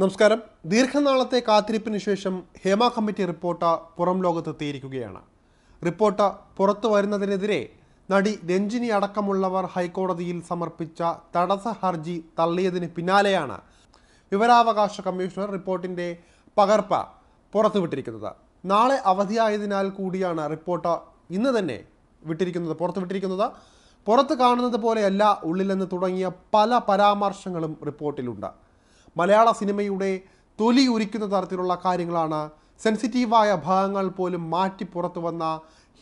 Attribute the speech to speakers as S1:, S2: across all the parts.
S1: നമസ്കാരം. ദീർഘനാളത്തെ കാത്തിരിപ്പിന് ശേഷം ഹേമ കമ്മിറ്റി റിപ്പോർട്ട് പുറം ലോകത്തെത്തിയിരിക്കുകയാണ്. റിപ്പോർട്ട് പുറത്തു വരുന്നതിനെതിരെ നടി രഞ്ജിനി അടക്കമുള്ളവർ ഹൈക്കോടതിയിൽ സമർപ്പിച്ച തടസ്സ ഹർജി തള്ളിയതിന് പിന്നാലെയാണ് വിവരാവകാശ കമ്മീഷണർ റിപ്പോർട്ടിന്റെ പകർപ്പ് പുറത്തുവിട്ടിരിക്കുന്നത്. നാളെ അവധിയായതിനാൽ കൂടിയാണ് റിപ്പോർട്ട് ഇന്ന് തന്നെ വിട്ടിരിക്കുന്നത് പുറത്തുവിട്ടിരിക്കുന്നത് പുറത്ത് കാണുന്നത് പോലെയല്ല ഉള്ളിലെന്ന് തുടങ്ങിയ പല പരാമർശങ്ങളും റിപ്പോർട്ടിലുണ്ട്. മലയാള സിനിമയുടെ തൊലി ഉരിക്കുന്ന തരത്തിലുള്ള കാര്യങ്ങളാണ് സെൻസിറ്റീവായ ഭാഗങ്ങൾ പോലും മാറ്റി പുറത്തു വന്ന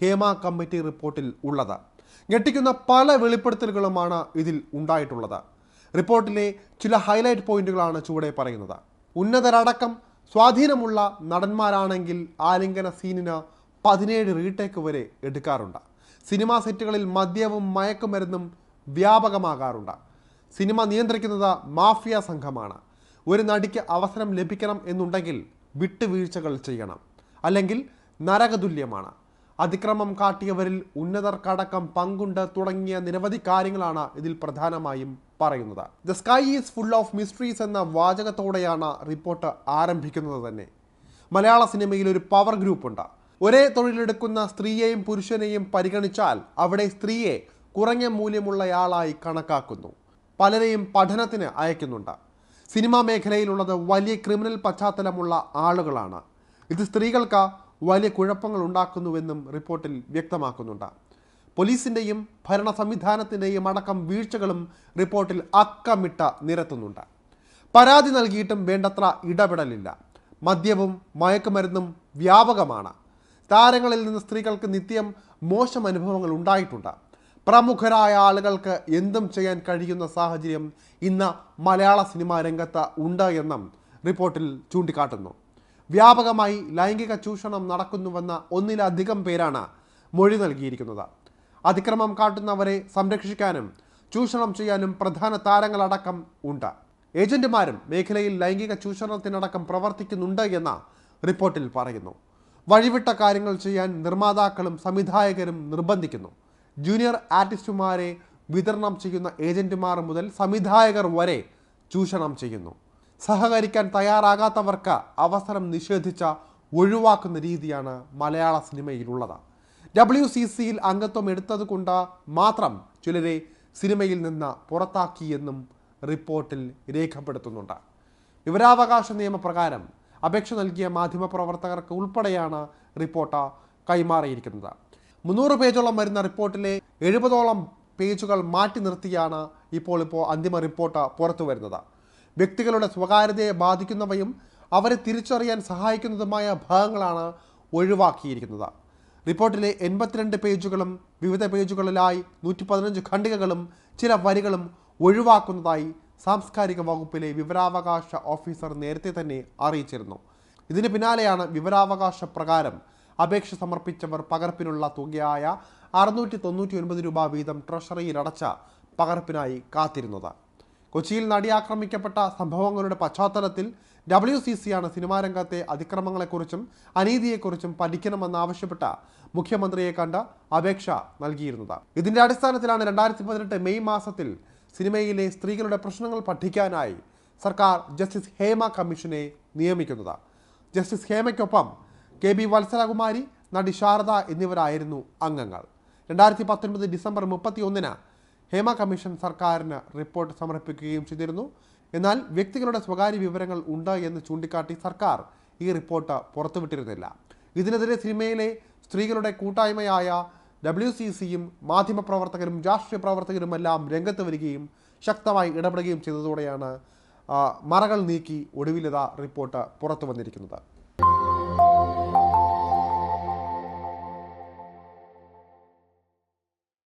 S1: ഹേമ കമ്മിറ്റി റിപ്പോർട്ടിൽ ഉള്ളത്. ഞെട്ടിക്കുന്ന പല വെളിപ്പെടുത്തലുകളുമാണ് ഇതിൽ ഉണ്ടായിട്ടുള്ളത്. റിപ്പോർട്ടിലെ ചില ഹൈലൈറ്റ് പോയിന്റുകളാണ് ചുവടെ പറയുന്നത്. ഉന്നതരടക്കം സ്വാധീനമുള്ള നടന്മാരാണെങ്കിൽ ആലിംഗന സീനിന് പതിനേഴ് റീടേക്ക് വരെ എടുക്കാറുണ്ട്. സിനിമാ സെറ്റുകളിൽ മദ്യവും മയക്കുമരുന്നും വ്യാപകമാകാറുണ്ട്. സിനിമ നിയന്ത്രിക്കുന്നത് മാഫിയ സംഘമാണ്. ഒരു നടിക്ക് അവസരം ലഭിക്കണം എന്നുണ്ടെങ്കിൽ വിട്ടുവീഴ്ചകൾ ചെയ്യണം. അല്ലെങ്കിൽ നരകതുല്യമാണ്. അതിക്രമം കാട്ടിയവരിൽ ഉന്നതർക്കടക്കം പങ്കുണ്ട് തുടങ്ങിയ നിരവധി കാര്യങ്ങളാണ് ഇതിൽ പ്രധാനമായും പറയുന്നത്. The sky is full of mysteries എന്ന വാചകത്തോടെയാണ് റിപ്പോർട്ട് ആരംഭിക്കുന്നത് തന്നെ. മലയാള സിനിമയിൽ ഒരു പവർ ഗ്രൂപ്പ് ഉണ്ട്. ഒരേ തൊഴിലെടുക്കുന്ന സ്ത്രീയെയും പുരുഷനെയും പരിഗണിച്ചാൽ അവിടെ സ്ത്രീയെ കുറഞ്ഞ മൂല്യമുള്ളയാളായി കണക്കാക്കുന്നു. പലരെയും പഠനത്തിന് അയക്കുന്നുണ്ട്. സിനിമാ മേഖലയിലുള്ളത് വലിയ ക്രിമിനൽ പശ്ചാത്തലമുള്ള ആളുകളാണ്. ഇത് സ്ത്രീകൾക്ക് വലിയ കുഴപ്പങ്ങൾ ഉണ്ടാക്കുന്നുവെന്നും റിപ്പോർട്ടിൽ വ്യക്തമാക്കുന്നുണ്ട്. പോലീസിന്റെയും ഭരണ സംവിധാനത്തിന്റെയും അടക്കം വീഴ്ചകളും റിപ്പോർട്ടിൽ അക്കമിട്ട നിരത്തുന്നുണ്ട്. പരാതി നൽകിയിട്ടും വേണ്ടത്ര ഇടപെടലില്ല. മദ്യവും മയക്കുമരുന്നും വ്യാപകമാണ്. താരങ്ങളിൽ നിന്ന് സ്ത്രീകൾക്ക് നിത്യം മോശം അനുഭവങ്ങൾ ഉണ്ടായിട്ടുണ്ട്. പ്രമുഖരായ ആളുകൾക്ക് എന്തും ചെയ്യാൻ കഴിയുന്ന സാഹചര്യം ഇന്ന് മലയാള സിനിമാ രംഗത്ത് ഉണ്ട് എന്നും റിപ്പോർട്ടിൽ ചൂണ്ടിക്കാട്ടുന്നു. വ്യാപകമായി ലൈംഗിക ചൂഷണം നടക്കുന്നുവെന്ന ഒന്നിലധികം പേരാണ് മൊഴി നൽകിയിരിക്കുന്നത്. അതിക്രമം കാട്ടുന്നവരെ സംരക്ഷിക്കാനും ചൂഷണം ചെയ്യാനും പ്രധാന താരങ്ങളടക്കം ഉണ്ട്. ഏജന്റുമാരും മേഖലയിൽ ലൈംഗിക ചൂഷണത്തിനടക്കം പ്രവർത്തിക്കുന്നുണ്ട് എന്ന റിപ്പോർട്ടിൽ പറയുന്നു. വഴിവിട്ട കാര്യങ്ങൾ ചെയ്യാൻ നിർമ്മാതാക്കളും സംവിധായകരും നിർബന്ധിക്കുന്നു. ജൂനിയർ ആർട്ടിസ്റ്റുമാരെ വിതരണം ചെയ്യുന്ന ഏജന്റുമാർ മുതൽ സംവിധായകർ വരെ ചൂഷണം ചെയ്യുന്നു. സഹകരിക്കാൻ തയ്യാറാകാത്തവർക്ക് അവസരം നിഷേധിച്ച ഒഴിവാക്കുന്ന രീതിയാണ് മലയാള സിനിമയിലുള്ളത്. ഡബ്ല്യു സി സിയിൽ അംഗത്വം എടുത്തതുകൊണ്ട് മാത്രം ചിലരെ സിനിമയിൽ നിന്ന് പുറത്താക്കിയെന്നും റിപ്പോർട്ടിൽ രേഖപ്പെടുത്തുന്നുണ്ട്. വിവരാവകാശ നിയമപ്രകാരം അപേക്ഷ നൽകിയ മാധ്യമപ്രവർത്തകർക്ക് ഉൾപ്പെടെയാണ് റിപ്പോർട്ട് കൈമാറിയിരിക്കുന്നത്. മുന്നൂറ് പേജോളം വരുന്ന റിപ്പോർട്ടിലെ എഴുപതോളം പേജുകൾ മാറ്റി നിർത്തിയാണ് ഇപ്പോൾ ഇപ്പോൾ അന്തിമ റിപ്പോർട്ട് പുറത്തു വരുന്നത്. വ്യക്തികളുടെ സ്വകാര്യതയെ ബാധിക്കുന്നവയും അവരെ തിരിച്ചറിയാൻ സഹായിക്കുന്നതുമായ ഭാഗങ്ങളാണ് ഒഴിവാക്കിയിരിക്കുന്നത്. റിപ്പോർട്ടിലെ എൺപത്തിരണ്ട് പേജുകളും വിവിധ പേജുകളിലായി നൂറ്റി പതിനഞ്ച് ഖണ്ഡികകളും ചില വരികളും ഒഴിവാക്കുന്നതായി സാംസ്കാരിക വകുപ്പിലെ വിവരാവകാശ ഓഫീസർ നേരത്തെ തന്നെ അറിയിച്ചിരുന്നു. ഇതിന് പിന്നാലെയാണ് വിവരാവകാശ പ്രകാരം അപേക്ഷ സമർപ്പിച്ചവർ പകർപ്പിനുള്ള തുകയായ അറുന്നൂറ്റി തൊണ്ണൂറ്റി ഒൻപത് രൂപ വീതം ട്രഷറിയിൽ അടച്ച പകർപ്പിനായി കാത്തിരുന്നത്. കൊച്ചിയിൽ നടി ആക്രമിക്കപ്പെട്ട സംഭവങ്ങളുടെ പശ്ചാത്തലത്തിൽ ഡബ്ല്യു സി സിയാണ് സിനിമാ രംഗത്തെ അതിക്രമങ്ങളെക്കുറിച്ചും അനീതിയെക്കുറിച്ചും പഠിക്കണമെന്നാവശ്യപ്പെട്ട മുഖ്യമന്ത്രിയെ കണ്ട് അപേക്ഷ നൽകിയിരുന്നത്. ഇതിന്റെ അടിസ്ഥാനത്തിലാണ് രണ്ടായിരത്തി പതിനെട്ട് മെയ് മാസത്തിൽ സിനിമയിലെ സ്ത്രീകളുടെ പ്രശ്നങ്ങൾ പഠിക്കാനായി സർക്കാർ ജസ്റ്റിസ് ഹേമ കമ്മീഷനെ നിയമിക്കുന്നത്. ജസ്റ്റിസ് ഹേമയ്ക്കൊപ്പം കെ ബി വത്സലകുമാരി നടി ശാരദ എന്നിവരായിരുന്നു അംഗങ്ങൾ. രണ്ടായിരത്തി പത്തൊൻപത് ഡിസംബർ മുപ്പത്തി ഒന്നിന് ഹേമ കമ്മീഷൻ സർക്കാരിന് റിപ്പോർട്ട് സമർപ്പിക്കുകയും ചെയ്തിരുന്നു. എന്നാൽ വ്യക്തികളുടെ സ്വകാര്യ വിവരങ്ങൾ ഉണ്ട് എന്ന് ചൂണ്ടിക്കാട്ടി സർക്കാർ ഈ റിപ്പോർട്ട് പുറത്തുവിട്ടിരുന്നില്ല. ഇതിനെതിരെ സിനിമയിലെ സ്ത്രീകളുടെ കൂട്ടായ്മയായ ഡബ്ല്യു സി സിയും മാധ്യമപ്രവർത്തകരും രാഷ്ട്രീയ പ്രവർത്തകരുമെല്ലാം രംഗത്ത് വരികയും ശക്തമായി ഇടപെടുകയും ചെയ്തതോടെയാണ് മറകൾ നീക്കി ഒടുവിലത റിപ്പോർട്ട് പുറത്തു വന്നിരിക്കുന്നത്